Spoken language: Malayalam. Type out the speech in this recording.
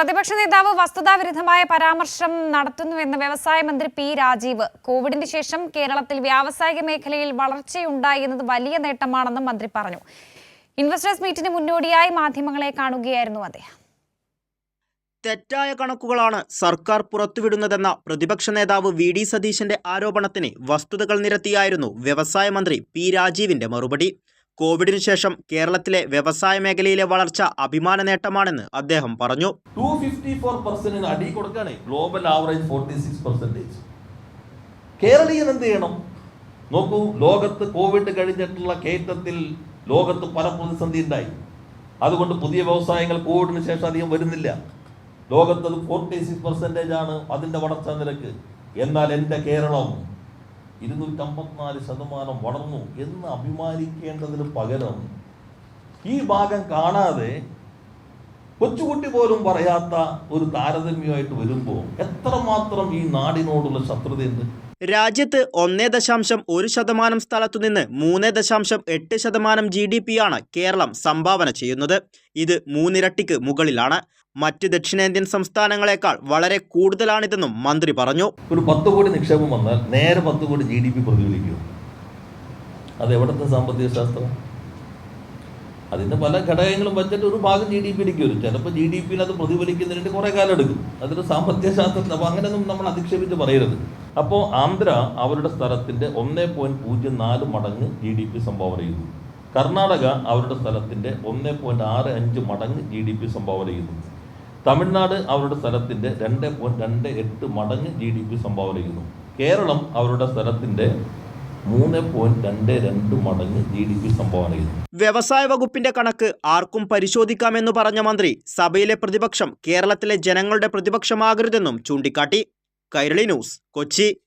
പ്രതിപക്ഷ നേതാവ് വസ്തുതാവിരുദ്ധമായ പരാമർശം നടത്തുന്നുവെന്ന് വ്യവസായ മന്ത്രി പി രാജീവ്. കോവിഡിന് ശേഷം കേരളത്തിൽ വ്യാവസായിക മേഖലയിൽ വളർച്ചയുണ്ടായി എന്നത് വലിയ നേട്ടമാണെന്നും മന്ത്രി പറഞ്ഞു. ഇൻവെസ്റ്റേഴ്സ് മീറ്റിന് മുന്നോടിയായി മാധ്യമങ്ങളെ കാണുകയായിരുന്നു അദ്ദേഹം. തെറ്റായ കണക്കുകളാണ് സർക്കാർ പുറത്തുവിടുന്നതെന്ന പ്രതിപക്ഷ നേതാവ് വി ഡി സതീശന്റെ ആരോപണത്തിന് വസ്തുതകൾ നിരത്തിയായിരുന്നു വ്യവസായ മന്ത്രി പി രാജീവിന്റെ മറുപടി. കോവിഡിനു ശേഷം കേരളത്തിലെ വ്യവസായ മേഖലയിലെ വളർച്ച അഭിമാന നേട്ടമാണെന്ന് അദ്ദേഹം പറഞ്ഞു. അടി ഗ്ലോബൽ ആവറേജ് കേരളീയൻ എന്ത് ചെയ്യണം? നോക്കൂ ലോകത്ത് കോവിഡ് കഴിഞ്ഞിട്ടുള്ള കയറ്റത്തിൽ ലോകത്ത് പല പ്രതിസന്ധി ഉണ്ടായി അതുകൊണ്ട് പുതിയ വ്യവസായങ്ങൾ കോവിഡിന് ശേഷം അധികം വരുന്നില്ല. ലോകത്ത് അത് ഫോർട്ടി സിക്സ് പെർസെന്റേജ് ആണ് അതിന്റെ വളർച്ചാ നിരക്ക്. എന്നാൽ എന്റെ കേരളം ഇരുന്നൂറ്റമ്പത്തിനാല് ശതമാനം വളർന്നു എന്ന് അഭിമാനിക്കേണ്ടതിന് പകരം ഈ ഭാഗം കാണാതെ കൊച്ചുകുട്ടി പോലും പറയാത്ത ഒരു താരതമ്യമായിട്ട് വരുമ്പോൾ എത്രമാത്രം ഈ നാടിനോടുള്ള ശത്രുതയുണ്ട് രാജ്യത്ത് ഒന്നേ ദശാംശം ഒരു ശതമാനം സ്ഥലത്തുനിന്ന് മൂന്ന് ദശാംശം എട്ട് ശതമാനം ജി ഡി പിയാണ് കേരളം സംഭാവന ചെയ്യുന്നത്. ഇത് മൂന്നിരട്ടിക്ക് മുകളിലാണ്. മറ്റ് ദക്ഷിണേന്ത്യൻ സംസ്ഥാനങ്ങളെക്കാൾ വളരെ കൂടുതലാണിതെന്നും മന്ത്രി പറഞ്ഞു. ഒരു പത്ത് കോടി നിക്ഷേപം വന്നാൽ നേരെ പത്ത് കോടി ജി ഡി പി പ്രതിഫലിക്കും. അത് എവിടുത്തെ സാമ്പത്തിക ശാസ്ത്രം? അതിന്റെ പല ഘടകങ്ങളും വെച്ചിട്ട് ഒരു ഭാഗം ജി ഡി പിയിലേക്ക് വരും. ചിലപ്പോൾ ജി ഡി പിയിൽ അത് പ്രതിഫലിക്കുന്നതിന് കുറേ കാലം എടുക്കും. അതൊരു സാമ്പത്തിക ശാസ്ത്രം അപ്പോൾ അങ്ങനെയൊന്നും നമ്മൾ അധിക്ഷേപിച്ച് പറയരുത്. അപ്പോൾ ആന്ധ്ര അവരുടെ സ്ഥലത്തിന്റെ ഒന്നേ പോയിന്റ് പൂജ്യം നാല് മടങ്ങ് ജി ഡി പി സംഭാവന ചെയ്തു കർണാടക അവരുടെ സ്ഥലത്തിന്റെ ഒന്നേ പോയിന്റ് ആറ് അഞ്ച് മടങ്ങ് ജി ഡി പി സംഭാവന ചെയ്യുന്നു. തമിഴ്നാട് അവരുടെ സ്ഥലത്തിന്റെ രണ്ട് പോയിന്റ് രണ്ട് എട്ട് മടങ്ങ് ജി ഡി പി സംഭാവന ചെയ്യുന്നു. കേരളം അവരുടെ സ്ഥലത്തിന്റെ മൂന്ന് പോയിന്റ് രണ്ട് മടങ്ങ് വ്യവസായ വകുപ്പിന്റെ കണക്ക് ആർക്കും പരിശോധിക്കാമെന്ന് പറഞ്ഞ മന്ത്രി സഭയിലെ പ്രതിപക്ഷം കേരളത്തിലെ ജനങ്ങളുടെ പ്രതിപക്ഷമാകരുതെന്നും ചൂണ്ടിക്കാട്ടി. കൈരളി ന്യൂസ് കൊച്ചി.